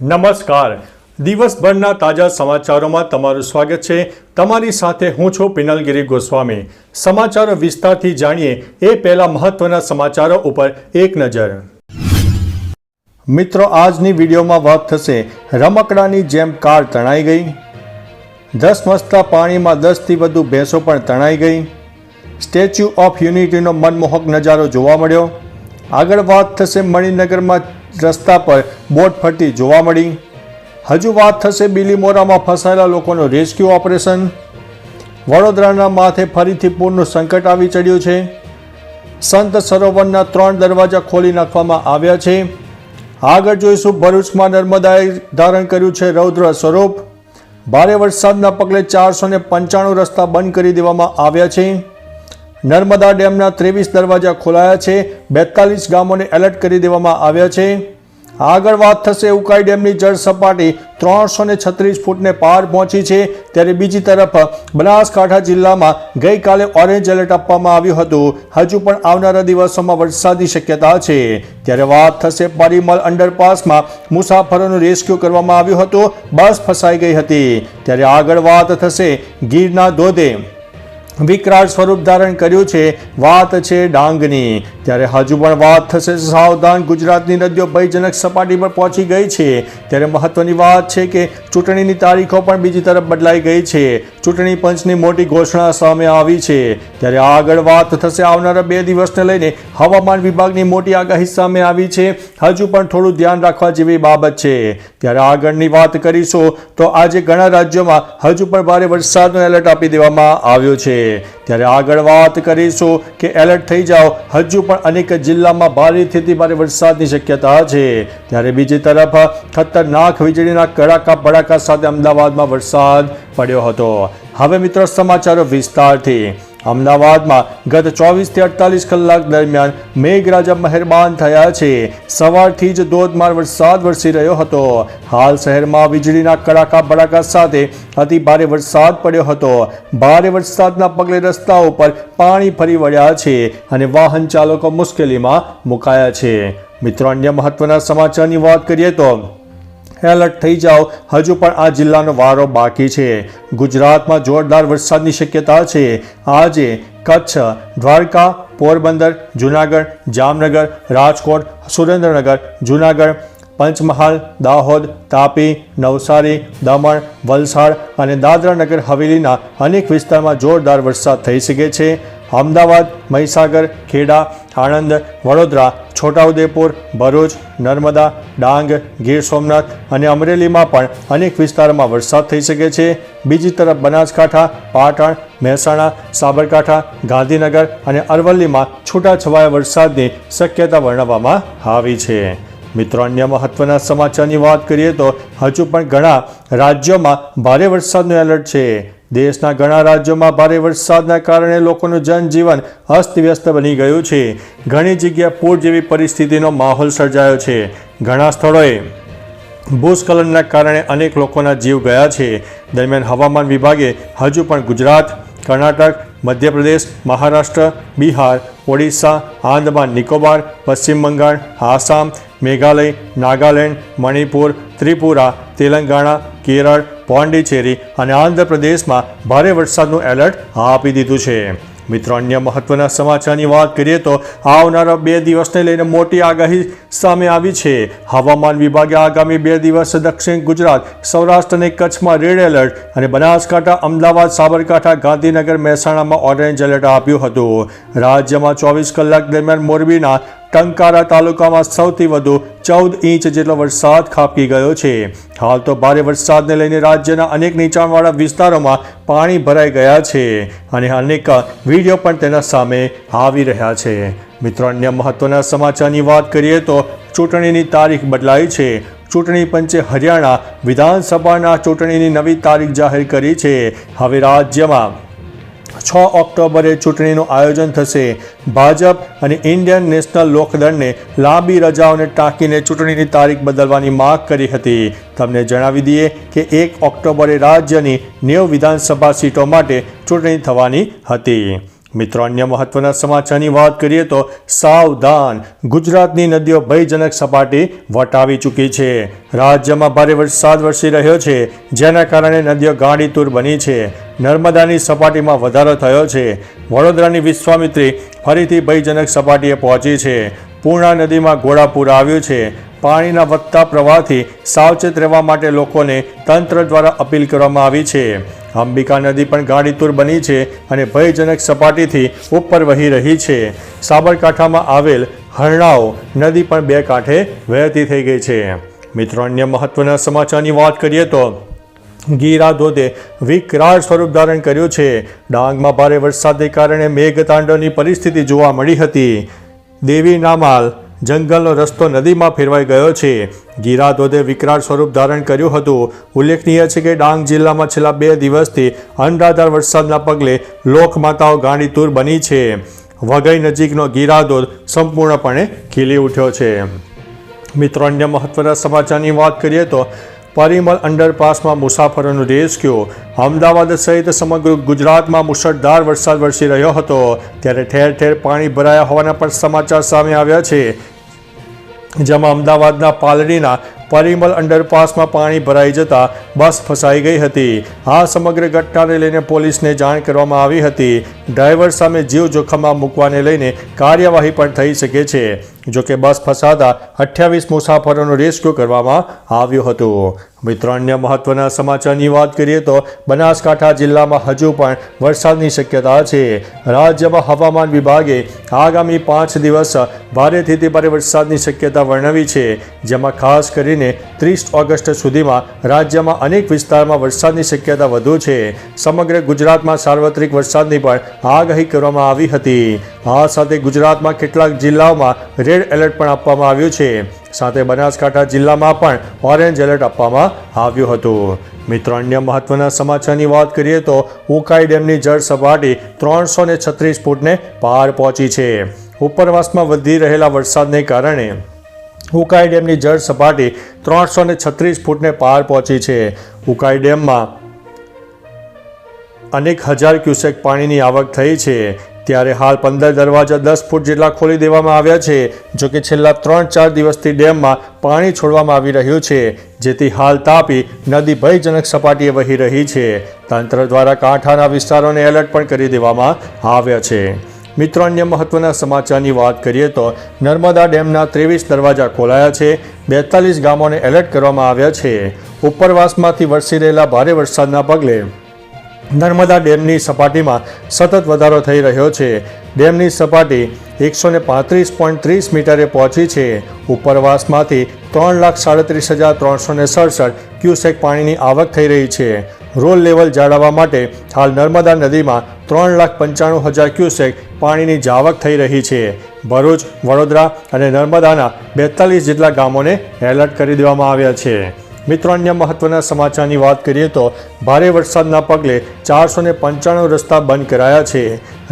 નમસ્કાર. દિવસભરના તાજા સમાચારોમાં તમારું સ્વાગત છે. તમારી સાથે હું છું પિનલગીરી ગોસ્વામી. સમાચારો વિસ્તારથી જાણીએ એ પહેલા મહત્વના સમાચારો ઉપર એક નજર. મિત્રો, આજની વિડીયોમાં વાત થશે રમકડાની જેમ કાર તણાઈ ગઈ. દસ મસ્તા પાણીમાં દસથી વધુ ભેંસો પણ તણાઈ ગઈ. સ્ટેચ્યુ ઓફ યુનિટીનો મનમોહક નજારો જોવા મળ્યો. આગળ વાત થશે મણિનગરમાં રસ્તા પર બોટ ફરતી જોવા મળી. હજુ વાત થશે બિલીમોરામાં ફસાયેલા લોકોનું રેસ્ક્યુ ઓપરેશન. વડોદરાના માથે ફરીથી પૂરનું સંકટ આવી ચડ્યું છે. સંત સરોવરના ત્રણ દરવાજા ખોલી નાખવામાં આવ્યા છે. આગળ જોઈશું ભરૂચમાં નર્મદાએ ધારણ કર્યું છે રૌદ્ર સ્વરૂપ. ભારે વરસાદના પગલે ચારસો પંચાણું રસ્તા બંધ કરી દેવામાં આવ્યા છે. નર્મદા ડેમના ત્રેવીસ દરવાજા ખોલાયા છે. બેતાલીસ ગામોને એલર્ટ કરી દેવામાં આવ્યા છે. આગળ વાત થશે ઉકાઈ ડેમની જળ સપાટી ત્રણસો ને છત્રીસ ફૂટને પાર પહોંચી છે. ત્યારે બીજી તરફ બનાસકાંઠા જિલ્લામાં ગઈકાલે ઓરેન્જ એલર્ટ આપવામાં આવ્યું હતું. હજુ પણ આવનારા દિવસોમાં વરસાદની શક્યતા છે. ત્યારે વાત થશે પરિમલ અંડરપાસમાં મુસાફરોનું રેસ્ક્યુ કરવામાં આવ્યું હતું. બસ ફસાઈ ગઈ હતી. ત્યારે આગળ વાત થશે ગીરના ધોધે. વિકરાળ સ્વરૂપ ધારણ કર્યું છે, વાત છે ડાંગની. ત્યારે હજુ પણ વાત થશે સાવધાન. ગુજરાતની નદીઓ ભયજનક સપાટી પર પહોંચી ગઈ છે. ત્યારે મહત્વની વાત છે કે ચૂંટણીની તારીખો પણ બીજી તરફ બદલાઈ ગઈ છે. ચૂંટણી પંચની મોટી ઘોષણા સામે આવી છે. ત્યારે આગળ વાત થશે આવનારા બે દિવસને લઈને. હવામાન વિભાગની મોટી આગાહી સામે આવી છે. હજુ પણ થોડું ધ્યાન રાખવા જેવી બાબત છે. ત્યારે આગળની વાત કરીશું તો આજે ઘણા રાજ્યોમાં હજુ પણ ભારે વરસાદનો એલર્ટ આપી દેવામાં આવ્યો છે. ત્યારે આગળ વાત કરીશું કે એલર્ટ થઈ જાઓ. હજુ પણ અનેક જિલ્લામાં ભારેથી ભારે વરસાદની શક્યતા છે. ત્યારે બીજી તરફ ખતરનાક વીજળીના કડાકા ભડાકા સાથે અમદાવાદમાં વરસાદ પડ્યો હતો. હવે મિત્રો સમાચારો વિસ્તારથી. અમદાવાદમાં ગત ચોવીસથી અડતાલીસ કલાક દરમિયાન મેઘરાજા મહેરબાન થયા છે. સવારથી જ ધોધમાર વરસાદ વરસી રહ્યો હતો. હાલ શહેરમાં વીજળીના કડાકા ભડાકા સાથે અતિ ભારે વરસાદ પડ્યો હતો. ભારે વરસાદના પગલે રસ્તાઓ ઉપર પાણી ફરી વળ્યા છે અને વાહન ચાલકો મુશ્કેલીમાં મુકાયા છે. મિત્રો, અન્ય મહત્વના સમાચારની વાત કરીએ તો એલર્ટ થઈ જાઓ. હજુ પણ આ જિલ્લાનો વારો બાકી છે. ગુજરાતમાં જોરદાર વરસાદની શક્યતા છે. આજે કચ્છ, દ્વારકા, પોરબંદર, જુનાગઢ, જામનગર, રાજકોટ, સુરેન્દ્રનગર, જુનાગઢ, પંચમહાલ, દાહોદ, તાપી, નવસારી, દમણ, વલસાડ અને દાદરા નગર હવેલીના અનેક વિસ્તારમાં જોરદાર વરસાદ થઈ શકે છે. અમદાવાદ, મહીસાગર, ખેડા, આણંદ, વડોદરા, છોટાઉદેપુર, ભરૂચ, નર્મદા, ડાંગ, ગીર સોમનાથ અને અમરેલીમાં પણ અનેક વિસ્તારોમાં વરસાદ થઈ શકે છે. બીજી તરફ બનાસકાંઠા, પાટણ, મહેસાણા, સાબરકાંઠા, ગાંધીનગર અને અરવલ્લીમાં છૂટાછવાયા વરસાદની શક્યતા વર્ણવવામાં આવી છે. મિત્રો, અન્ય મહત્વના સમાચારની વાત કરીએ તો હજુ પણ ઘણા રાજ્યોમાં ભારે વરસાદનું એલર્ટ છે. દેશના ઘણા રાજ્યોમાં ભારે વરસાદના કારણે લોકોનું જનજીવન અસ્તવ્યસ્ત બની ગયું છે. ઘણી જગ્યાએ પૂર જેવી પરિસ્થિતિનો માહોલ સર્જાયો છે. ઘણા સ્થળોએ ભૂસ્ખલનના કારણે અનેક લોકોના જીવ ગયા છે. દરમિયાન હવામાન વિભાગે હજુ પણ ગુજરાત, કર્ણાટક, મધ્યપ્રદેશ, મહારાષ્ટ્ર, બિહાર, ઓડિશા આંદમાન નિકોબાર, પશ્ચિમ બંગાળ, આસામ, મેઘાલય, નાગાલેન્ડ, મણિપુર, ત્રિપુરા, તેલંગાણા, કેરળ પોંડિચેરી અને આંધ્રપ્રદેશમાં ભારે વરસાદનું એલર્ટ આપી દીધું છે. મિત્રો, અન્ય મહત્વના સમાચારની વાત કરીએ તો આવનારા બે દિવસને લઈને મોટી આગાહી સામે આવી છે. હવામાન વિભાગે આગામી બે દિવસ દક્ષિણ ગુજરાત, સૌરાષ્ટ્ર અને કચ્છમાં રેડ એલર્ટ અને બનાસકાંઠા, અમદાવાદ, સાબરકાંઠા, ગાંધીનગર, મહેસાણામાં ઓરેન્જ એલર્ટ આપ્યું હતું. રાજ્યમાં ચોવીસ કલાક દરમિયાન મોરબીના ટંકારા તાલુકામાં સૌથી વધુ ચૌદ ઇંચ જેટલો વરસાદ ખાબકી ગયો છે. હાલ તો ભારે વરસાદને લઈને રાજ્યના અનેક નીચાણવાળા વિસ્તારોમાં પાણી ભરાઈ ગયા છે અને અનેક વીડિયો પણ તેના સામે આવી રહ્યા છે. મિત્રો, અન્ય મહત્વના સમાચારની વાત કરીએ તો ચૂંટણીની તારીખ બદલાઈ છે. ચૂંટણી પંચે હરિયાણા વિધાનસભાના ચૂંટણીની નવી તારીખ જાહેર કરી છે. હવે રાજ્યમાં છ ઓક્ટોબરે ચૂંટણીનું આયોજન થશે. ભાજપ અને ઇન્ડિયન નેશનલ લોકદળને લાંબી રજાઓને ટાંકીને ચૂંટણીની તારીખ બદલવાની માંગ કરી હતી. તમને જણાવી દઈએ કે એક ઓક્ટોબરે રાજ્યની નેવ વિધાનસભા સીટો માટે ચૂંટણી થવાની હતી. મિત્રો, અન્ય મહત્વના સમાચારની વાત કરીએ તો સાવધાન. ગુજરાતની નદીઓ ભયજનક સપાટી વટાવી ચૂકી છે. રાજ્યમાં ભારે વરસાદ વરસી રહ્યો છે, જેના કારણે નદીઓ ગાંડીતુર બની છે. નર્મદાની સપાટીમાં વધારો થયો છે. વડોદરાની વિશ્વામિત્રી ફરીથી ભયજનક સપાટીએ પહોંચી છે. પૂર્ણા નદીમાં ઘોડાપૂર આવ્યું છે. પાણીના વધતા પ્રવાહથી સાવચેત રહેવા માટે લોકોને તંત્ર દ્વારા અપીલ કરવામાં આવી છે. અંબિકા નદી પણ ગાડીતુર બની છે અને ભયજનક સપાટીથી ઉપર વહી રહી છે. સાબરકાંઠામાં આવેલ હરણાઓ નદી પણ બે કાંઠે વહેતી થઈ ગઈ છે. મિત્રો, અન્ય મહત્વના સમાચારની વાત કરીએ તો ગીરા ધોધે વિકરાળ સ્વરૂપ ધારણ કર્યું છે. ડાંગમાં ભારે વરસાદને કારણે મેઘતાંડવની પરિસ્થિતિ જોવા મળી હતી. દેવી નામાલ, જંગલનો રસ્તો નદીમાં ફેરવાઈ ગયો છે. ગીરા ધોધે વિકરાળ સ્વરૂપ ધારણ કર્યું હતું. ઉલ્લેખનીય છે કે ડાંગ જિલ્લામાં છેલ્લા બે દિવસથી અનરાધાર વરસાદના પગલે લોકમાતાઓ ગાંડીતુર બની છે. વઘઈ નજીકનો ગીરા ધોધ સંપૂર્ણપણે ખીલી ઉઠ્યો છે. મિત્રો, અન્ય મહત્વના સમાચારની વાત કરીએ તો પરિમલ અંડરપાસમાં મુસાફરોનો રેસ્ક્યુ અમદાવાદ સહિત સમગ્ર ગુજરાતમાં મુશળધાર વરસાદ વરસી રહ્યો હતો. ત્યારે ઠેર ઠેર પાણી ભરાયા હોવાના પણ સમાચાર સામે આવ્યા છે. જેમાં અમદાવાદના પાલડીના પરિમલ અંડરપાસમાં પાણી ભરાઈ જતા બસ ફસાઈ ગઈ હતી. આ સમગ્ર ઘટનાને લઈને પોલીસને જાણ કરવામાં આવી હતી. ડ્રાઈવર સામે જીવ જોખમમાં મૂકવાને લઈને કાર્યવાહી પણ થઈ શકે છે. જોકે બસ ફસાતા અઠ્યાવીસ મુસાફરોનું રેસ્ક્યુ કરવામાં આવ્યું હતું. મિત્રો, અન્ય મહત્વના સમાચારની વાત કરીએ તો બનાસકાંઠા જિલ્લામાં હજુ પણ વરસાદની શક્યતા છે. રાજ્યમાં હવામાન વિભાગે આગામી પાંચ દિવસ ભારેથી ભારે વરસાદની શક્યતા વર્ણવી છે, જેમાં ખાસ કરીને ત્રીસ ઓગસ્ટ સુધીમાં રાજ્યમાં અનેક વિસ્તારમાં વરસાદની શક્યતા વધુ છે. સમગ્ર ગુજરાતમાં સાર્વત્રિક વરસાદની પણ આગાહી કરવામાં આવી હતી. આ સાથે ગુજરાતમાં કેટલાક જિલ્લાઓમાં રેડ એલર્ટ પણ આપવામાં આવ્યું છે. સાથે બનાસકાંઠા જિલ્લામાં પણ ઓરેન્જ એલર્ટ આપવામાં આવ્યું હતું. મિત્રો, અન્ય મહત્વના સમાચારની વાત કરીએ તો ઉકાઈ ડેમની જળ સપાટી ત્રણસો ને છત્રીસ ફૂટને પાર પહોંચી છે. ઉપરવાસમાં વધી રહેલા વરસાદને કારણે ઉકાઈ ડેમની જળ સપાટી ત્રણસો ને છત્રીસ ફૂટને પાર પહોંચી છે. ઉકાઈ ડેમમાં અનેક હજાર ક્યુસેક પાણીની આવક થઈ છે. ત્યારે હાલ પંદર દરવાજા દસ ફૂટ જેટલા ખોલી દેવામાં આવ્યા છે, જો કે છેલ્લા ત્રણ ચાર દિવસથી ડેમમાં પાણી છોડવામાં આવી રહ્યું છે, જેથી હાલ તાપી નદી ભયજનક સપાટીએ વહી રહી છે. તંત્ર દ્વારા કાંઠાના વિસ્તારોને એલર્ટ પણ કરી દેવામાં આવ્યા છે. મિત્રો, અન્ય મહત્વના સમાચારની વાત કરીએ તો નર્મદા ડેમના ત્રેવીસ દરવાજા ખોલાયા છે, બેતાલીસ ગામોને એલર્ટ કરવામાં આવ્યા છે. ઉપરવાસમાંથી વરસી રહેલા ભારે વરસાદના પગલે નર્મદા ડેમની સપાટીમાં સતત વધારો થઈ રહ્યો છે. ડેમની સપાટી એકસો ને પાંત્રીસ પોઈન્ટ ત્રીસ મીટરે પહોંચી છે. ઉપરવાસમાંથી ત્રણ લાખ સાડત્રીસ હજાર ત્રણસો ને સડસઠ ક્યુસેક પાણીની આવક થઈ રહી છે. રોલ લેવલ જાળવવા માટે હાલ નર્મદા નદીમાં ત્રણ લાખ પંચાણું હજાર ક્યુસેક પાણીની જાવક થઈ રહી છે. ભરૂચ, વડોદરા અને નર્મદાના બેતાલીસ જેટલા ગામોને એલર્ટ કરી દેવામાં આવ્યા છે. મિત્રો, અન્ય મહત્વના સમાચારની વાત કરીએ તો ભારે વરસાદના પગલે ચારસો પંચાણું રસ્તા બંધ કરાયા છે.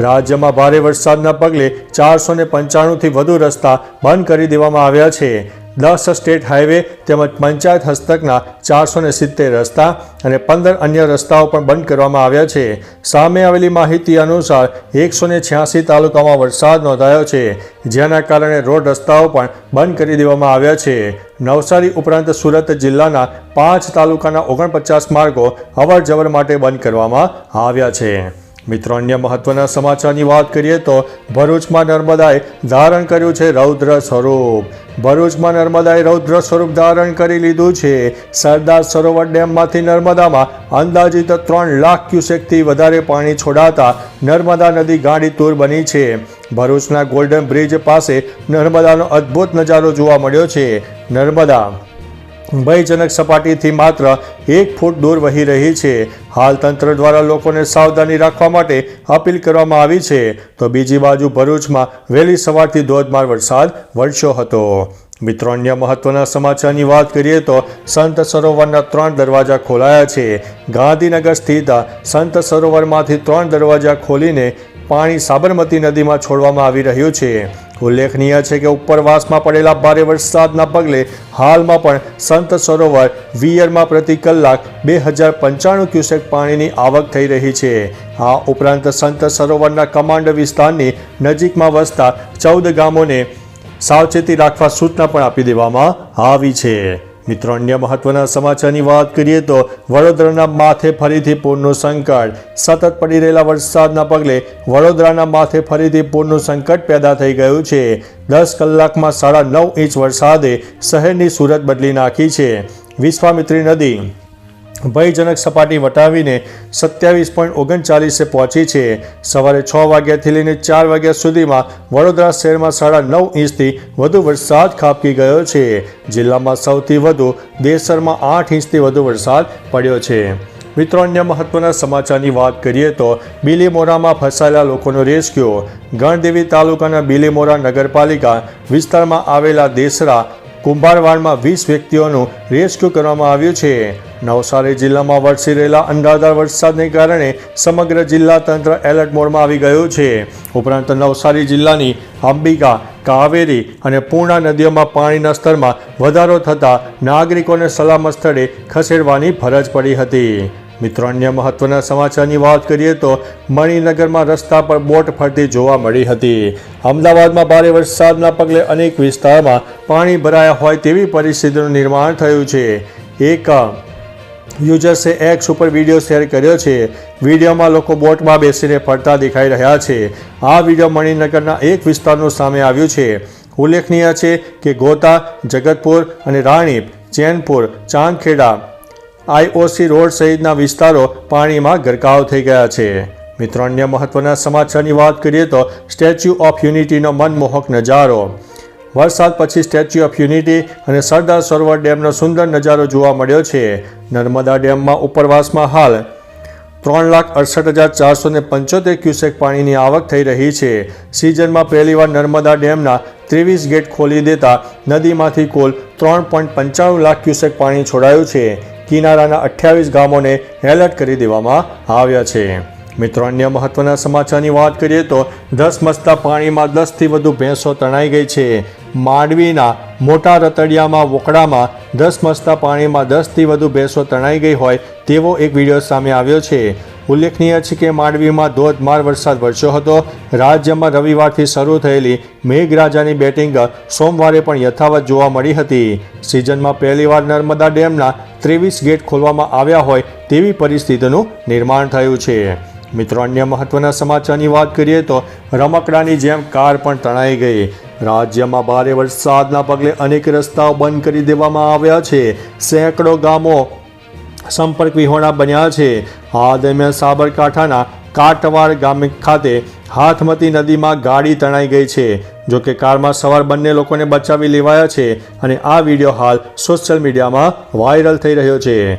રાજ્યમાં ભારે વરસાદના પગલે ચારસો પંચાણુંથી વધુ રસ્તા બંધ કરી દેવામાં આવ્યા છે. દસ સ્ટેટ હાઈવે તેમજ પંચાયત હસ્તકના ચારસો ને સિત્તેર રસ્તા અને પંદર અન્ય રસ્તાઓ પણ બંધ કરવામાં આવ્યા છે. સામે આવેલી માહિતી અનુસાર એકસો ને છ્યાસી તાલુકામાં વરસાદ નોંધાયો છે. જેના કારણે રોડ રસ્તાઓ પણ બંધ કરી દેવામાં આવ્યા છે. નવસારી ઉપરાંત સુરત જિલ્લાના પાંચ તાલુકાના ઓગણપચાસ માર્ગો અવર જવર માટે બંધ કરવામાં આવ્યા છે. મિત્રો, અન્ય મહત્વના સમાચારની વાત કરીએ તો ભરૂચમાં નર્મદાએ ધારણ કર્યું છે રૌદ્ર સ્વરૂપ. ભરૂચમાં નર્મદાએ રૌદ્ર સ્વરૂપ ધારણ કરી લીધું છે. સરદાર સરોવર ડેમમાંથી નર્મદામાં અંદાજિત ત્રણ લાખ ક્યુસેકથી વધારે પાણી છોડાતા નર્મદા નદી ગાંડીતુર બની છે. ભરૂચના ગોલ્ડન બ્રિજ પાસે નર્મદાનો અદ્ભુત નજારો જોવા મળ્યો છે. નર્મદા ભયજનક સપાટીથી માત્ર એક ફૂટ દૂર વહી રહી છે. હાલ તંત્ર દ્વારા લોકોને સાવધાની રાખવા માટે અપીલ કરવામાં આવી છે. તો બીજી બાજુ ભરૂચમાં વહેલી સવારથી ધોધમાર વરસાદ વરસ્યો હતો. મિત્રો, અન્ય મહત્વના સમાચારની વાત કરીએ તો સંત સરોવરના ત્રણ દરવાજા ખોલાયા છે. ગાંધીનગર સ્થિત સંત સરોવરમાંથી ત્રણ દરવાજા ખોલીને પાણી સાબરમતી નદીમાં છોડવામાં આવી રહ્યું છે. ઉલ્લેખનીય છે કે ઉપરવાસમાં પડેલા ભારે વરસાદના પગલે હાલમાં પણ સંત સરોવર વિયરમાં પ્રતિ કલાક બે હજાર પંચાણું ક્યુસેક પાણીની આવક થઈ રહી છે. આ ઉપરાંત સંત સરોવરના કમાન્ડ વિસ્તારની નજીકમાં વસતા ચૌદ ગામોને સાવચેતી રાખવા સૂચના પણ આપી દેવામાં આવી છે. મિત્રો, અન્ય મહત્વના સમાચારની વાત કરીએ તો વડોદરાના માથે ફરીથી પૂરનું સંકટ. સતત પડી રહેલા વરસાદના પગલે વડોદરાના માથે ફરીથી પૂરનું સંકટ પેદા થઈ ગયું છે. દસ કલાકમાં સાડા નવ ઇંચ વરસાદે શહેરની સુરત બદલી નાખી છે. વિશ્વામિત્રી નદી ભયજનક સપાટી વટાવીને સત્યાવીસ પોઈન્ટ ઓગણચાલીસે પહોંચી છે. સવારે છ વાગ્યાથી લઈને ચાર વાગ્યા સુધીમાં વડોદરા શહેરમાં સાડા નવ ઇંચથી વધુ વરસાદ ખાબકી ગયો છે. જિલ્લામાં સૌથી વધુ દેશરમાં આઠ ઇંચથી વધુ વરસાદ પડ્યો છે. મિત્રો, અન્ય મહત્વના સમાચારની વાત કરીએ તો બિલીમોરામાં ફસાયેલા લોકોનો રેસ્ક્યુ. ગણદેવી તાલુકાના બિલીમોરા નગરપાલિકા વિસ્તારમાં આવેલા દેસરા કુંભારવાડમાં વીસ વ્યક્તિઓનું રેસ્ક્યુ કરવામાં આવ્યું છે. નવસારી જિલ્લામાં વરસી રહેલા અંધાધાર વરસાદને કારણે સમગ્ર જિલ્લા તંત્ર એલર્ટ મોડમાં આવી ગયું છે. ઉપરાંત નવસારી જિલ્લાની અંબિકા, કાવેરી અને પૂર્ણા નદીઓમાં પાણીના સ્તરમાં વધારો થતાં નાગરિકોને સલામત સ્થળે ખસેડવાની ફરજ પડી હતી. મિત્રો, અન્ય મહત્વના સમાચારની વાત કરીએ તો મણિનગરમાં રસ્તા પર બોટ ફરતી જોવા મળી હતી. અમદાવાદમાં ભારે વરસાદના પગલે અનેક વિસ્તારમાં પાણી ભરાયા હોય તેવી પરિસ્થિતિનું નિર્માણ થયું છે. એક યુઝર્સે એક્સ ઉપર વીડિયો શેર કર્યો છે. વિડીયોમાં લોકો બોટમાં બેસીને ફરતા દેખાઈ રહ્યા છે. આ વીડિયો મણિનગરના એક વિસ્તારનું સામે આવ્યું છે. ઉલ્લેખનીય છે કે ગોતા, જગતપુર અને રાણીપ, ચેનપુર, ચાંદખેડા આઈઓસી રોડ સહિતના વિસ્તારો પાણીમાં ગરકાવ થઈ ગયા છે. મિત્રો, અન્ય મહત્વના સમાચારની વાત કરીએ તો સ્ટેચ્યુ ઓફ યુનિટીનો મનમોહક નજારો. વરસાદ પછી સ્ટેચ્યુ ઓફ યુનિટી અને સરદાર સરોવર ડેમનો સુંદર નજારો જોવા મળ્યો છે. નર્મદા ડેમમાં ઉપરવાસમાં હાલ ત્રણ લાખ અડસઠ હજાર ચારસો ને પંચોતેર ક્યુસેક પાણીની આવક થઈ રહી છે. સિઝનમાં પહેલીવાર નર્મદા ડેમના ત્રેવીસ ગેટ ખોલી દેતા નદીમાંથી કુલ ત્રણ પોઈન્ટ પંચાણું લાખ ક્યુસેક પાણી છોડાયું છે. કિનારાના અઠ્યાવીસ ગામોને એલર્ટ કરી દેવામાં આવ્યા છે. મિત્રો, અન્ય મહત્વના સમાચારની વાત કરીએ તો દસ મસ્તા પાણીમાં દસથી વધુ ભેંસો તણાઈ ગઈ છે. માંડવીના મોટા રતડિયામાં વોકડામાં દસ મસ્તા પાણીમાં દસથી વધુ ભેંસો તણાઈ ગઈ હોય તેવો એક વીડિયો સામે આવ્યો છે. ઉલ્લેખનીય છે કે માંડવીમાં ધોધમાર વરસાદ વરસ્યો હતો. રાજ્યમાં રવિવારથી શરૂ થયેલી મેઘરાજાની બેટિંગ સોમવારે પણ યથાવત જોવા મળી હતી. સિઝનમાં પહેલીવાર નર્મદા ડેમના ત્રેવીસ ગેટ ખોલવામાં આવ્યા હોય તેવી પરિસ્થિતિનું નિર્માણ થયું છે. મિત્રો, અન્ય મહત્વના સમાચારની વાત કરીએ તો રમકડાની જેમ કાર પણ તણાઈ ગઈ. રાજ્યમાં ભારે વરસાદના પગલે અનેક રસ્તાઓ બંધ કરી દેવામાં આવ્યા છે. સેંકડો ગામો સંપર્ક વિહોણા બન્યા છે. આ દરમિયાન સાબરકાંઠાના કાટવાડ ગામ ખાતે હાથમતી નદીમાં ગાડી તણાઈ ગઈ છે. જો કે કારમાં સવાર બંને લોકોને બચાવી લેવાયા છે અને આ વીડિયો હાલ સોશિયલ મીડિયામાં વાયરલ થઈ રહ્યો છે.